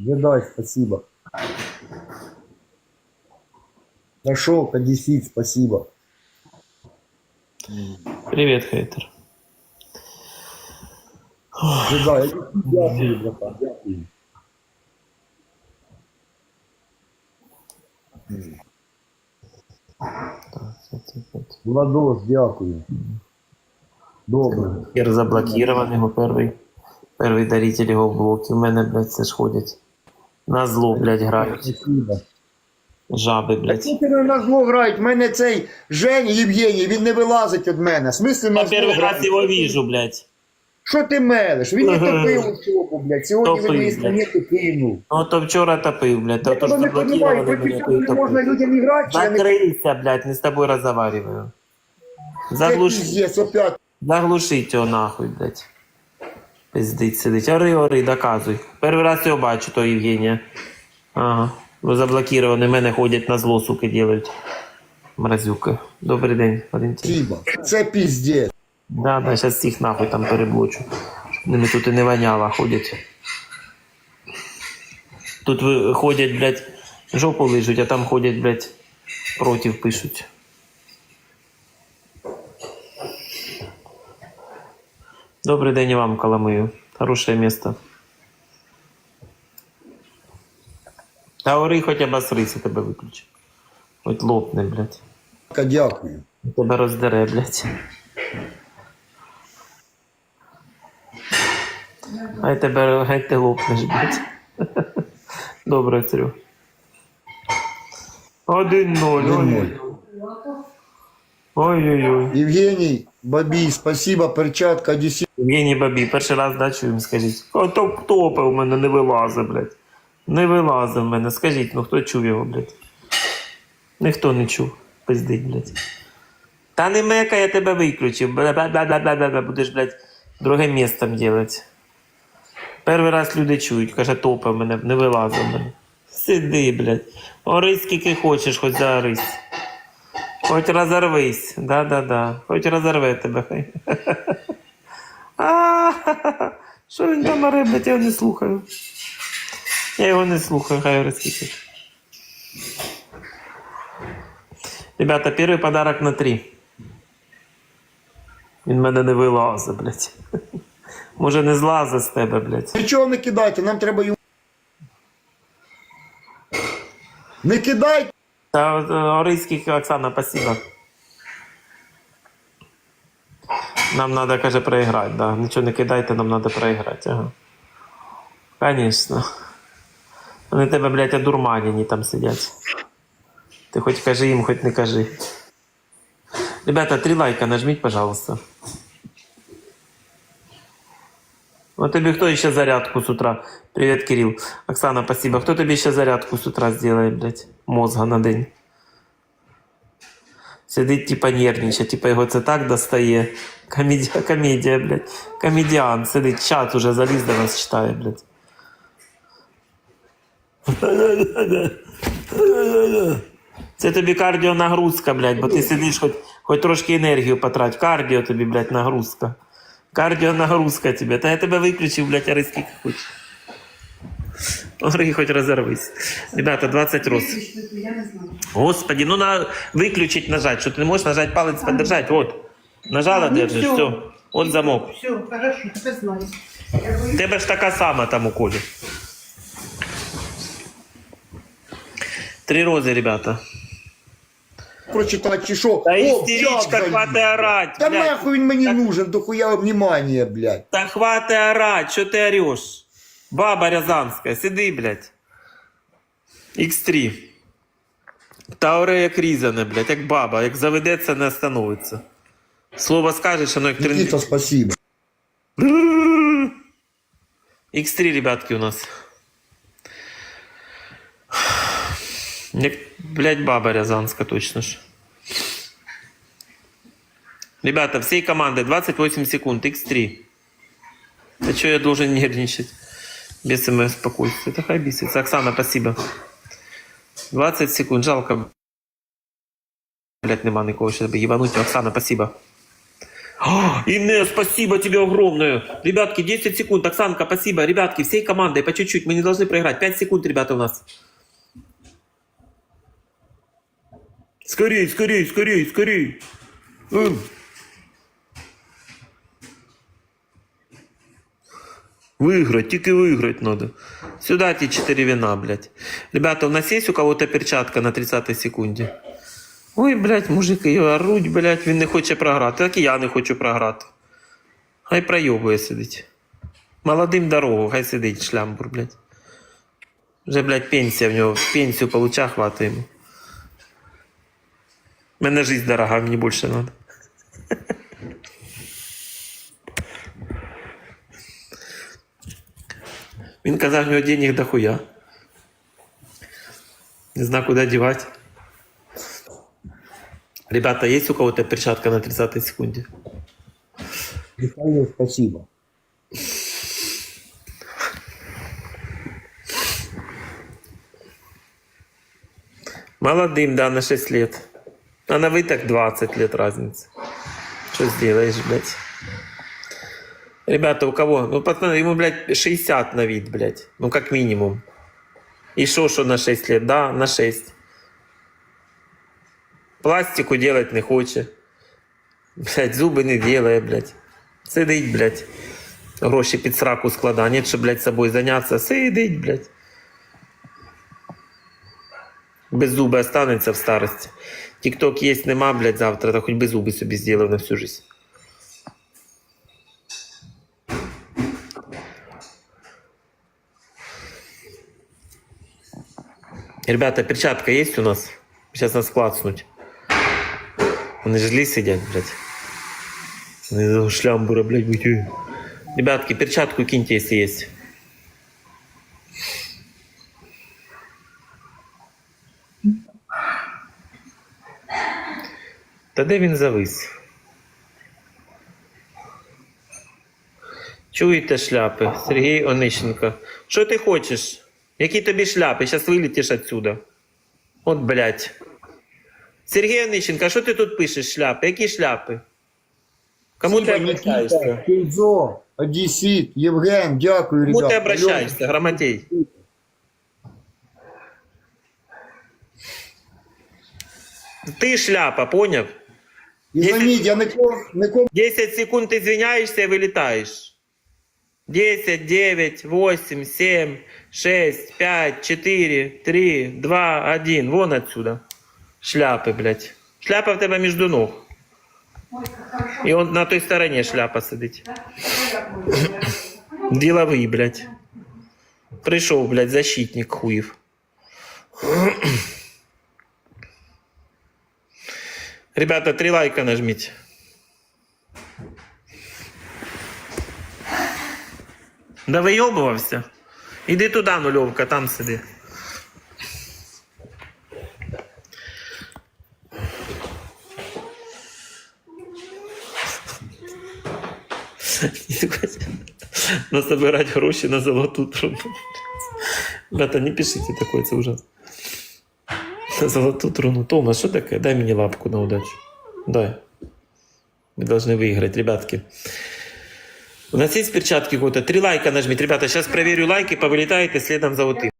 Джедай, спасибо. Нашел, одессит, спасибо. Привет, хейтер. Джедай, дякую, братан, дякую. Владос, дякую. Добре. Хер заблокирован його перший. Перший даритель його в блоки. У мене, блядь, це ж ходять. На зло, блядь, грають. Жаби, А блядь. ті тебе на зло грають, в мене цей Жень Євгеній, він не вилазить від мене. В смислі на Я зло перший раз грають? його вижу, блядь. Що ти мелиш? Він не топив у щоку, блядь. Сьогодні він Топив, мої блядь. монети кинув. Ну то вчора топив, блядь. То, Я то тебе не розумію, заблокировали проти мене, то не можна топив. людям і грати, чи я не Закрийся, блядь, не з тобою розговариваю. Заглуш... Пиздец, опять. Заглушить його нахуй, блядь. Пиздить сидить. Ори, ори, доказуй. Перший раз його бачу, то Євгенія. Ага. Бо заблокіровані мене ходять на зло, суки, ділають. Мразюки. Добрий день, Валентин. Спасибо. Це пиздец. Да, да, зараз всіх нахуй там переблочу. Щоб ними тут і не воняло, ходять. Тут ви- ходять, блядь, жопу лижуть, а там ходять, блядь, против пишуть. Добрий день вам, Коломию. Хорошее место. Та ори хоч обосрися, тебе виключу. Хоч лопне, блядь. Дякую. Тебе роздере, блядь. Ай тебе геть ти лопнеш, блядь. Добре, царю. Один ноль. Один-ноль. Ой-ой-ой. Євгеній, Бабій, спасибо, перчатка, одесит. Євгеній Бабі, перший раз да, чуємо, скажіть. О, топ топи у мене не вилазить, блядь. Не вилазить в мене. Скажіть, ну хто чув його, блядь? Ніхто не чув. Пиздить, блядь. Та не мека, я тебе виключив. Бла-бла-бла-бла-бла. Будеш, блядь, друге містом делать. Перший раз люди чують, каже, топи в мене, не вилазить в мене. Сиди, блядь. Орись скільки хочеш, хоч зарись. Хоч розорвись. Да-да-да. Хоч розорве тебе, Що він там оре, я його не слухаю. Я його не слухаю, хай розкидає. Ребята, перший подарок на три. Він мене не вилазить, блядь. Може не злазить з тебе, блядь. Нічого не кидайте, нам треба йому. Не кидайте. Та е, Оксана, спасибо. Нам надо, каже, проіграти, да. Нічого не кидайте, нам надо проіграти. Ага. Конечно. Вони тебе, блядь, одурманені там сидять. Ти хоч кажи їм, хоч не кажи. Ребята, три лайка нажміть, пожалуйста. Вот тебе кто еще зарядку с утра? Привет, Кирилл. Оксана, спасибо. Кто тебе еще зарядку с утра сделает, блядь? Мозга на день. Сидить, типа, нервничає, типа його це так достає. Комедія, комедія, блядь. Комедіан сидить, чат уже заліз до нас читає, блядь. Це тобі кардіонагрузка, блядь, бо ти сидиш, хоч, хоч трошки енергію потрать. Кардіо тобі, блядь, нагрузка. Кардіонагрузка тебе. Та я тебе виключив, блядь, а скільки хочеш. Ори, хоч розорвись. Ребята, 20 роз. Я не знаю. Господи, ну на выключить нажать, что ты не можешь нажать палец подержать. Вот. Нажала, А, ну держишь, всё. все. Вот замок. Все, хорошо, тепер знаю. Я боюсь. Тебе ж така сама там у колі. Три рози, ребята. Прочитати чи що? Та О, істеричка, хвати заліз. орать, Та блядь. нахуй він мені нужен, до хуя внимання, блядь. Та хвати орать, що ти орешь? Баба Рязанська, сиди, блядь. X3. Та оре як різане, блядь, як баба, як заведеться, не остановиться. Слово скажеш, воно як тренді. Нікіта, спасибо. X3, ребятки, у нас. Як, блядь, баба Рязанська, точно ж. Ребята, всей команды 28 секунд, X3. А что я должен нервничать? Без мое спокойствие. Это хай бесится. Оксана, спасибо. 20 секунд, жалко. Блять, нема нікого, щоб ебануть. Оксана, спасибо. А, Инесс, спасибо тебе огромное. Ребятки, 10 секунд. Оксанка, спасибо. Ребятки, всей командой по чуть-чуть. Мы не должны проиграть. 5 секунд, ребята, у нас. Скорей, скорей, скорей, скорей. М. Выиграть, тільки выиграть надо. Сюда эти 4 вина, блядь. Ребята, у нас есть у кого-то перчатка на 30 секунді? Ой, блядь, мужик, і оруть, блядь, він не хоче програти. Так і я не хочу програти. Хай пройобує сидить. Молодим дорогу, хай сидить шлямбур, блядь. Вже, блядь, пенсія в нього, пенсію получа хватить йому. Мене жизнь дорога, мені більше надо. Він казав, в нього денег дохуя. Не знаю, куда девать. Ребята, есть у кого-то перчатка на 30 секунде? Михайло, спасибо. Молодым, да, на 6 лет. А на вы так 20 лет разница. Что сделаешь, блядь? Ребята, у кого? Ну, пацаны, ему, блядь, 60 на вид, блядь. Ну, как минимум. И шо, что на 6 лет? Да, на 6. Пластику делать не хоче. Блядь, зуби не делає, блядь. Сидить, блядь. Гроші під сраку складає. Нет, щоб, блядь, собою зайнятися. Сидить, блядь. Без зуби останеться в старості. Тікток є, нема, блядь, завтра, то хоч би зуби собі зробив на всю жизнь. Ребята, перчатка есть у нас? Сейчас нас клацнуть. Вони ж злі сидять, блядь. Вони за шлямбура, блядь, будь. Ребятки, перчатку киньте, если есть. Та де він завис? Чуєте шляпи? Сергій Онищенко. Що ти хочеш? Які тобі шляпи? Зараз вилетиш отсюда. От, блядь. Сергій Онищенко, що ти тут пишеш шляпи? Які шляпи? Кому ти обращаєшся? Никита, Кільзо, Євген, дякую, Кому ребята. ти обращаєшся, Грамотей? Ти шляпа, поняв? І заміть, я нікому, нікому 10 секунд извиняешься и вылетаешь. 10, 9, 8, 7, 6, 5, 4, 3, 2, 1. Вон отсюда. Шляпы, блядь. Шляпа в тебе между ног. Ой, как хорошо. І он на той стороні шляпа сидить. Да? Что я буду? Діловий, блядь. Прийшов, блядь, защитник хуїв. Ребята, три лайка нажміть. Да вийобувався? Іди туди, нульовка, там сиди. Насобирать гроші на золоту трубу. Ребята, не пишите такое, це ужасно. На золоту труну. Тома, що таке? Дай мені лапку на удачу. Дай. Мы должны выиграть, ребятки. У нас есть перчатки какой-то? Три лайка нажмите. Ребята, сейчас проверю лайки, повылетаете следом за вот им.